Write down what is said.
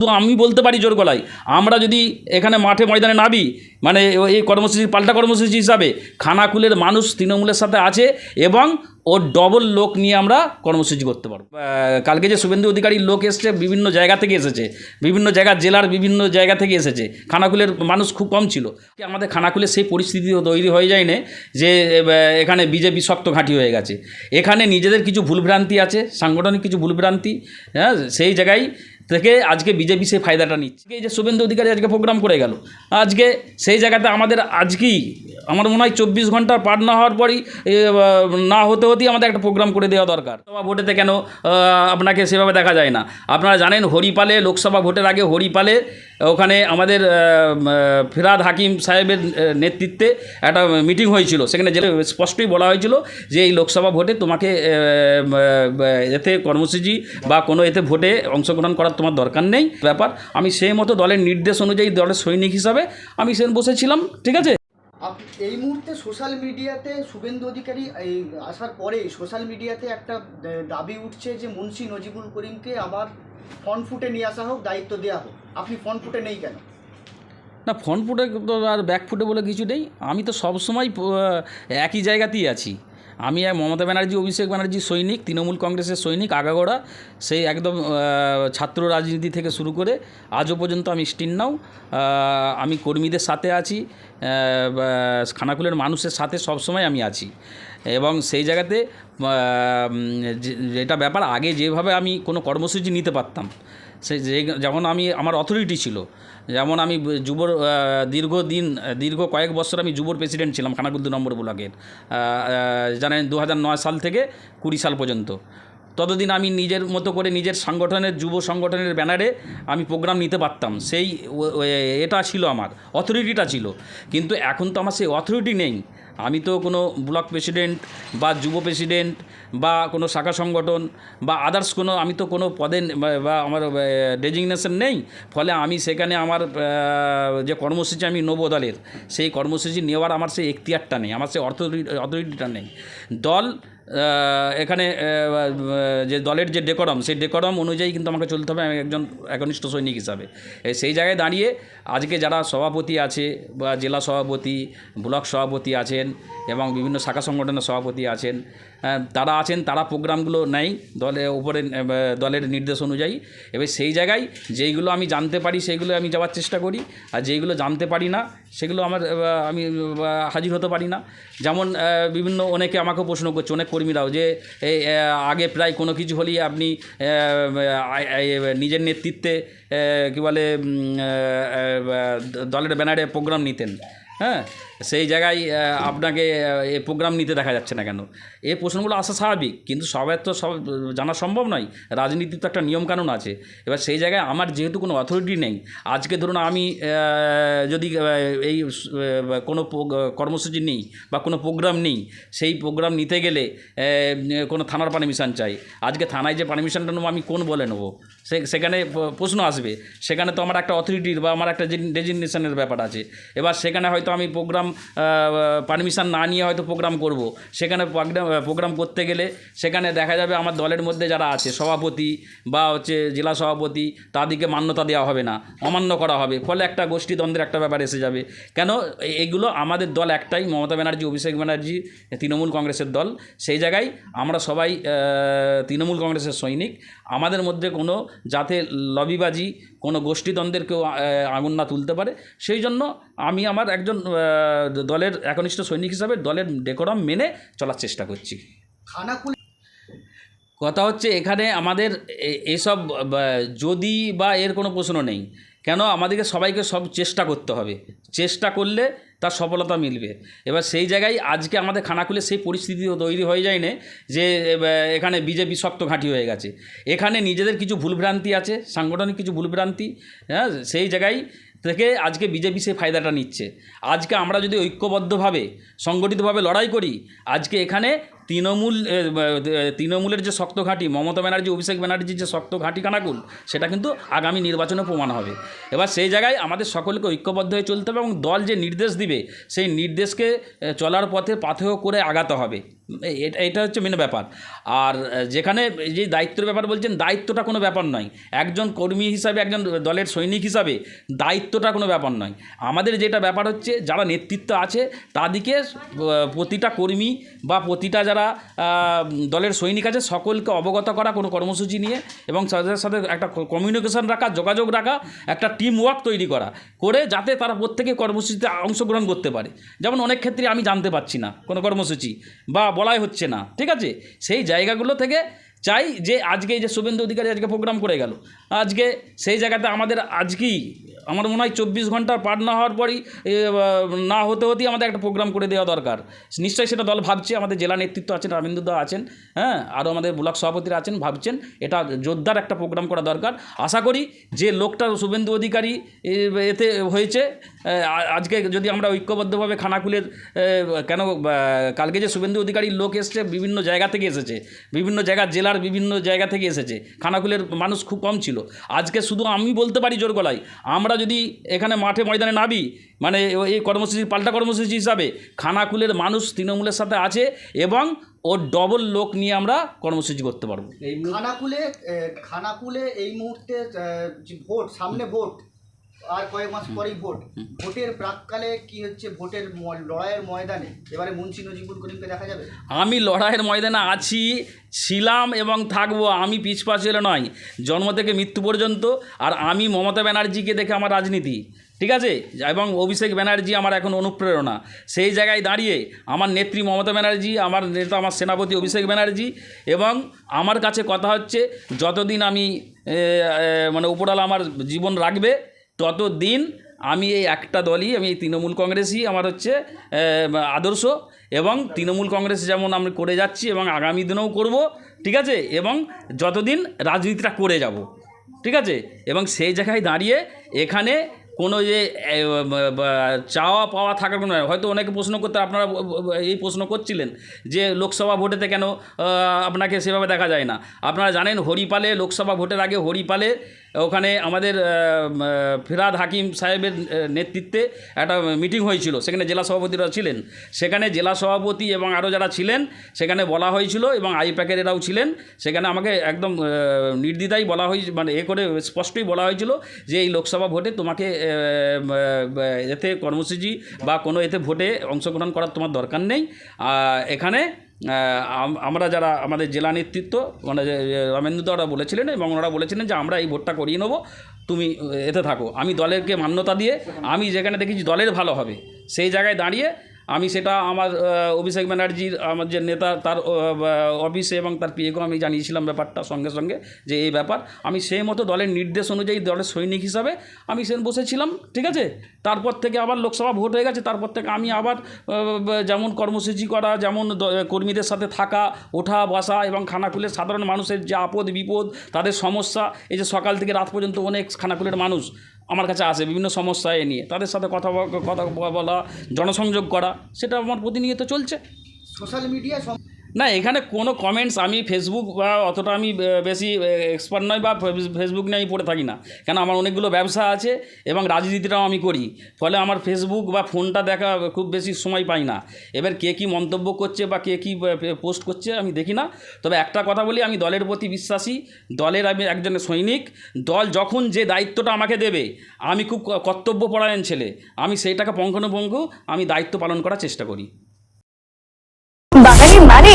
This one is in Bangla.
তো আমি বলতে পারি জোর গলায়, আমরা যদি এখানে মাঠে ময়দানে নাবি মানে এই কর্মসূচি, পাল্টা কর্মসূচি হিসাবে খানাকুলের মানুষ তৃণমূলের সাথে আছে এবং ওর ডবল লোক নিয়ে আমরা কর্মসূচি করতে পারব। কালকে যে শুভেন্দু অধিকারীর লোক এসছে, বিভিন্ন জায়গা থেকে এসেছে, বিভিন্ন জায়গা, জেলার বিভিন্ন জায়গা থেকে এসেছে, খানাকুলের মানুষ খুব কম ছিল। আমাদের খানাকুলে সেই পরিস্থিতি তৈরি হয়ে যায় না যে এখানে বিজেপি শক্ত ঘাঁটি হয়ে গেছে। এখানে নিজেদের কিছু ভুলভ্রান্তি আছে, সাংগঠনিক কিছু ভুলভ্রান্তি হ্যাঁ সেই জায়গায় থেকে আজকে বিজেপি সেই ফায়দাটা নিচ্ছে। এই যে শুভেন্দু অধিকারী আজকে প্রোগ্রাম করে গেল। আজকে সেই জায়গাতে আমাদের আজকেই, আমার মনে হয় চব্বিশ ঘণ্টা পার না হওয়ার পরই না হতে হতেই আমাদের একটা প্রোগ্রাম করে দেওয়া দরকার। লোকসভা ভোটেতে কেন আপনাকে সেভাবে দেখা যায় না। আপনারা জানেন হরিপালে, লোকসভা ভোটের আগে হরিপালে ওখানে আমাদের ফিরাদ হাকিম সাহেবের নেতৃত্বে একটা মিটিং হয়েছিল। সেখানে যে স্পষ্টই বলা হয়েছিল যে এই লোকসভা ভোটে তোমাকে এতে কর্মসূচি বা কোনো এতে ভোটে অংশগ্রহণ করার তোমার দরকার নেই। ব্যাপার, আমি সেই মতো দলের নির্দেশ অনুযায়ী দলের সৈনিক হিসাবে আমি সেখানে বসেছিলাম, ঠিক আছে? এই মুহূর্তে সোশ্যাল মিডিয়াতে শুভেন্দু অধিকারী, এই, আসার পরে সোশ্যাল মিডিয়াতে একটা দাবি উঠছে যে মুন্সি নজিবুল করিমকে আবার ফ্রন্ট ফুটে নিয়ে আসা হোক, দায়িত্ব দেওয়া হোক। আপনি ফ্রন্ট ফুটে নেই কেন? না ফ্রন্ট ফুটে তো আর ব্যাক ফুটে বলে কিছু নেই। আমি তো সবসময় একই জায়গাতেই আছি। আমি মমতা ব্যানার্জি, অভিষেক ব্যানার্জি সৈনিক, তৃণমূল কংগ্রেসের সৈনিক, আগাগোড়া। সেই একদম ছাত্র রাজনীতি থেকে শুরু করে আজও পর্যন্ত আমি স্টিন নাও। আমি কর্মীদের সাথে আছি খানাকুলের মানুষের সাথে সবসময় আমি আছি। এবং সেই জায়গাতে যেটা ব্যাপার, আগে যেভাবে আমি কোনো কর্মসূচি নিতে পারতাম সে যে যেমন আমি, আমার অথরিটি ছিল। যেমন আমি যুবর দীর্ঘদিন, দীর্ঘ কয়েক বছর আমি যুবর প্রেসিডেন্ট ছিলাম খানাকুল দু নম্বর ব্লকের। জানেন দু হাজার নয় সাল থেকে কুড়ি সাল পর্যন্ত। ততদিন আমি নিজের মতো করে নিজের সংগঠনের, যুব সংগঠনের ব্যানারে আমি প্রোগ্রাম নিতে পারতাম। সেই এটা ছিল আমার অথরিটিটা ছিল। কিন্তু এখন তো আমার সেই অথরিটি নেই। আমি তো কোনো ব্লক প্রেসিডেন্ট বা যুব প্রেসিডেন্ট বা কোনো শাখা সংগঠন বা আদার্স কোনো, আমি তো কোনো পদে বা- আমার ডেজিগনেশন নেই। ফলে আমি সেখানে আমার যে কর্মসূচি আমি নেব দলের, সেই কর্মসূচি নেওয়ার আমার সেই এখতিয়ারটা নেই, আমার সেই অর্থ অথরিটিটা নেই। দল এখানে যে দলের যে ডেকোরাম সেই ডেকোরাম অনুযায়ী কিন্তু আমাকে চলতে হবে, আমি একজন একনিষ্ঠ সৈনিক হিসাবে। সেই জায়গায় দাঁড়িয়ে আজকে যারা সভাপতি আছে বা জেলা সভাপতি, ব্লক সভাপতি আছেন এবং বিভিন্ন শাখা সংগঠনের সভাপতি আছেন তারা আছেন, তারা প্রোগ্রামগুলো নেয় দলে উপরে দলের নির্দেশ অনুযায়ী। এবার সেই জায়গায় যেইগুলো আমি জানতে পারি, সেইগুলো আমি যাওয়ার চেষ্টা করি। আর যেইগুলো জানতে পারি না, সেগুলো আমার আমি হাজির হতে পারি না। যেমন বিভিন্ন অনেকে আমাকে প্রশ্ন করছে, অনেক কর্মীরাও যে আগে প্রায় কোনো কিছু হলেই আপনি নিজের নেতৃত্বে কী বলে দলের ব্যানারে প্রোগ্রাম নিতেন। হ্যাঁ? সেই জায়গায় আপনাকে এ প্রোগ্রাম নিতে দেখা যাচ্ছে না কেন? এই প্রশ্নগুলো আসা স্বাভাবিক, কিন্তু সবার তো সব জানা সম্ভব নয়। রাজনীতির তো একটা নিয়মকানুন আছে। এবার সেই জায়গায় আমার যেহেতু কোনো অথরিটি নেই, আজকে ধরুন আমি যদি এই কোনো কর্মসূচি নেই বা কোনো প্রোগ্রাম নেই, সেই প্রোগ্রাম নিতে গেলে কোনো থানার পারমিশন চাই। আজকে থানায় যে পারমিশনটা নেব, আমি কোন বলে নেব? সে, সেখানে প্রশ্ন আসবে। সেখানে তো আমার একটা অথরিটির বা আমার একটা ডেজিগনেশনের ব্যাপার আছে। এবার সেখানে হয়তো আমি প্রোগ্রাম পারমিশন না নিয়ে হয়তো প্রোগ্রাম করব। সেখানে প্রোগ্রাম করতে গেলে সেখানে দেখা যাবে আমার দলের মধ্যে যারা আছে, সভাপতি বা হচ্ছে জেলা সভাপতি, তাদেরকে মান্যতা দেওয়া হবে না, অমান্য করা হবে। ফলে একটা গোষ্ঠীদ্বন্দ্বের একটা ব্যাপার এসে যাবে। কেন? এগুলো আমাদের দল একটাই, মমতা ব্যানার্জি, অভিষেক ব্যানার্জি, তৃণমূল কংগ্রেসের দল। সেই জায়গায় আমরা সবাই তৃণমূল কংগ্রেসের সৈনিক। আমাদের মধ্যে কোনো যাতে লবিবাজি, কোনো গোষ্ঠীদ্বন্দ্বের কেউ আগুন না তুলতে পারে। সেই জন্য আমি আমার একজন দলের একনিষ্ঠ সৈনিক হিসাবে দলের ডেকোরাম মেনে চলার চেষ্টা করছি। খানাকুল কথা হচ্ছে এখানে আমাদের এসব যদি বা এর কোনো প্রশ্ন নেই কেন আমাদেরকে সবাইকে সব চেষ্টা করতে হবে। চেষ্টা করলে তার সফলতা মিলবে। এবার সেই জায়গায় আজকে আমাদের খানাকুলে সেই পরিস্থিতি তৈরি হয়ে যায় না যে এখানে বিজেপি শক্ত ঘাঁটি হয়ে গেছে। এখানে নিজেদের কিছু ভুলভ্রান্তি আছে সাংগঠনিক কিছু ভুলভ্রান্তি হ্যাঁ সেই জায়গায় থেকে আজকে বিজেপি সেই ফায়দাটা নিচ্ছে। আজকে আমরা যদি ঐক্যবদ্ধভাবে, সংগঠিতভাবে লড়াই করি, আজকে এখানে তৃণমূল তৃণমূলের যে শক্ত ঘাঁটি, মমতা ব্যানার্জি, অভিষেক ব্যানার্জির যে শক্ত ঘাঁটি কানাকুল সেটা কিন্তু আগামী নির্বাচনে প্রমাণ হবে। এবার সেই জায়গায় আমাদের সকলকে ঐক্যবদ্ধ হয়ে চলতে হবে এবং দল যে নির্দেশ দিবে, সেই নির্দেশকে চলার পথে পাথেয় করে আগাতে হবে। এটা হচ্ছে মেন ব্যাপার। আর যেখানে যে দায়িত্বের ব্যাপার বলছেন, দায়িত্বটা কোনো ব্যাপার নয়। একজন কর্মী হিসাবে, একজন দলের সৈনিক হিসাবে দায়িত্বটা কোনো ব্যাপার নয়। আমাদের যেটা ব্যাপার হচ্ছে, যারা নেতৃত্ব আছে, তাদেরকে প্রতিটা কর্মী বা প্রতিটা যারা দলের সৈনিক আছে, সকলকে অবগত করা কোনো কর্মসূচি নিয়ে এবং তাদের সাথে একটা কমিউনিকেশন রাখা, যোগাযোগ রাখা, একটা টিম ওয়ার্ক তৈরি করা, করে যাতে তারা প্রত্যেকে কর্মসূচিতে অংশগ্রহণ করতে পারে। যেমন অনেক ক্ষেত্রে আমি জানতে পারছি না কোনো কর্মসূচি বা বলাই হচ্ছে না, ঠিক আছে? সেই জায়গাগুলো থেকে চাই যে আজকে এই যে শুভেন্দু অধিকারী আজকে প্রোগ্রাম করে গেল। আজকে সেই জায়গাতে আমাদের আজকেই আমার মনে হয় চব্বিশ ঘণ্টার পার না হওয়ার পরই না হতে হতেই আমাদের একটা প্রোগ্রাম করে দেওয়া দরকার। নিশ্চয়ই সেটা দল ভাবছে, আমাদের জেলা নেতৃত্ব আছেন রবীন্দ্রদা আছেন হ্যাঁ আরও আমাদের ব্লক সভাপতিরা আছেন, ভাবছেন এটা জোরদার একটা প্রোগ্রাম করা দরকার। আশা করি যে লোকটা শুভেন্দু অধিকারী এতে হয়েছে আজকে যদি আমরা ঐক্যবদ্ধভাবে খানাকুলের কেন কালকে যে শুভেন্দু অধিকারীর লোক এসছে, বিভিন্ন জায়গা থেকে এসেছে, বিভিন্ন জায়গা, জেলার বিভিন্ন জায়গা থেকে এসেছে, খানাকুলের মানুষ খুব কম ছিল। আজকে শুধু আমি বলতে পারি জোর গলায়, আমরা যদি এখানে মাঠে ময়দানে নাবি মানে এই কর্মসূচি পাল্টা কর্মসূচি হিসাবে খানাকুলের মানুষ তৃণমূলের সাথে আছে এবং ওর ডবল লোক নিয়ে আমরা কর্মসূচি করতে পারব। এই খানাকুলে খানাকুলে এই মুহূর্তে ভোট সামনে ভোট আর কয়েক মাস পরেই ভোট। ভোটের প্রাককালে কি হচ্ছে? ভোটের লড়াইয়ের ময়দানে? এবারে মুন্সি নজিবুল করিমকে দেখা যাবে? আমি লড়াইয়ের ময়দানে আছি ছিলাম এবং থাকব। আমি পিছপা ছেলে নয়। জন্ম থেকে মৃত্যু পর্যন্ত আর আমি মমতা ব্যানার্জিকে দেখে আমার রাজনীতি ঠিক আছে? এবং অভিষেক ব্যানার্জি আমার এখন অনুপ্রেরণা। সেই জায়গায় দাঁড়িয়ে আমার নেত্রী মমতা ব্যানার্জি আমার নেতা আমার সেনাপতি অভিষেক ব্যানার্জি এবং আমার কাছে কথা হচ্ছে যতদিন আমি মানে উপরালা আমার জীবন রাখবে ততদিন আমি এই একটা দলই, আমি এই তৃণমূল কংগ্রেসই আমার হচ্ছে আদর্শ এবং তৃণমূল কংগ্রেস যেমন আমি করে যাচ্ছি এবং আগামী দিনেও করব, ঠিক আছে? এবং যতদিন রাজনীতিটা করে যাব, ঠিক আছে? এবং সেই জায়গায় দাঁড়িয়ে এখানে কোনো যে চাওয়া পাওয়া থাকার কোনো হয়তো অনেকে প্রশ্ন করতে, আপনারা এই প্রশ্ন করছিলেন যে লোকসভা ভোটেতে কেন আপনাকে সেভাবে দেখা যায় না। আপনারা জানেন হরিপালে, লোকসভা ভোটের আগে হরিপালে ওখানে আমাদের ফিরাদ হাকিম সাহেবের নেতৃত্বে একটা মিটিং হয়েছিল সেখানে জেলা সভাপতিরা ছিলেন। সেখানে জেলা সভাপতি এবং আরও যারা ছিলেন সেখানে বলা হয়েছিল এবং আইপ্যাকের এরাও ছিলেন। সেখানে আমাকে একদম আহ, নির্দ্বিধাই বলা হয়েছে মানে এ করে স্পষ্টই বলা হয়েছিল যে এই লোকসভা ভোটে তোমাকে এতে কর্মসূচি বা কোনো এতে ভোটে অংশগ্রহণ করার তোমার দরকার নেই। এখানে আমরা যারা আমাদের জেলা নেতৃত্ব মানে যে- যে রমেন্দ্র ওরা বলেছিলেন এবং ওনারা বলেছিলেন যে আমরা এই ভোটটা করিয়ে নেব, তুমি এতে থাকো। আমি দলেরকে মান্যতা দিয়ে আমি যেখানে দেখেছি দলের ভালো হবে, সেই জায়গায় দাঁড়িয়ে আমি সেটা আমার অভিষেক ব্যানার্জির, আমার যে নেতা, তার অফিসে এবং তার পিএকেও আমি জানিয়েছিলাম ব্যাপারটা সঙ্গে সঙ্গে যে এই ব্যাপার। আমি সেই মতো দলের নির্দেশ অনুযায়ী দলের সৈনিক হিসাবে আমি সে বসেছিলাম, ঠিক আছে? তারপর থেকে আবার লোকসভা ভোট হয়ে গেছে, তারপর থেকে আমি আবার যেমন কর্মসূচি করা, যেমন কর্মীদের সাথে থাকা, ওঠা, বসা এবং খানাকুলের সাধারণ মানুষের যে আপদ বিপদ তাদের সমস্যা, এই যে সকাল থেকে রাত পর্যন্ত অনেক খানাকুলের মানুষ আমার কাছে আসে, বিভিন্ন সমস্যা এ নিয়ে। তাদের সাথে কথা কথা বলা, জনসংযোগ করা, সেটা আমার প্রতিনিয়ত চলছে। সোশ্যাল মিডিয়া না, এখানে কোনো কমেন্টস আমি ফেসবুক বা অতটা আমি বেশি এক্সপার্ট নয় বা ফেসবুক নিয়ে আমি পড়ে থাকি না। কেন আমার অনেকগুলো ব্যবসা আছে এবং রাজনীতিটাও আমি করি। ফলে আমার ফেসবুক বা ফোনটা দেখা খুব বেশি সময় পাই না। এবার কে কী মন্তব্য করছে বা কে কী পোস্ট করছে আমি দেখি না। তবে একটা কথা বলি, আমি দলের প্রতি বিশ্বাসী। দলের আমি একজন সৈনিক। দল যখন যে দায়িত্বটা আমাকে দেবে, আমি খুব কর্তব্যপরায়ণ ছেলে। আমি সেইটাকে পঙ্খানুপঙ্খ আমি দায়িত্ব পালন করার চেষ্টা করি। বাঙালি মানে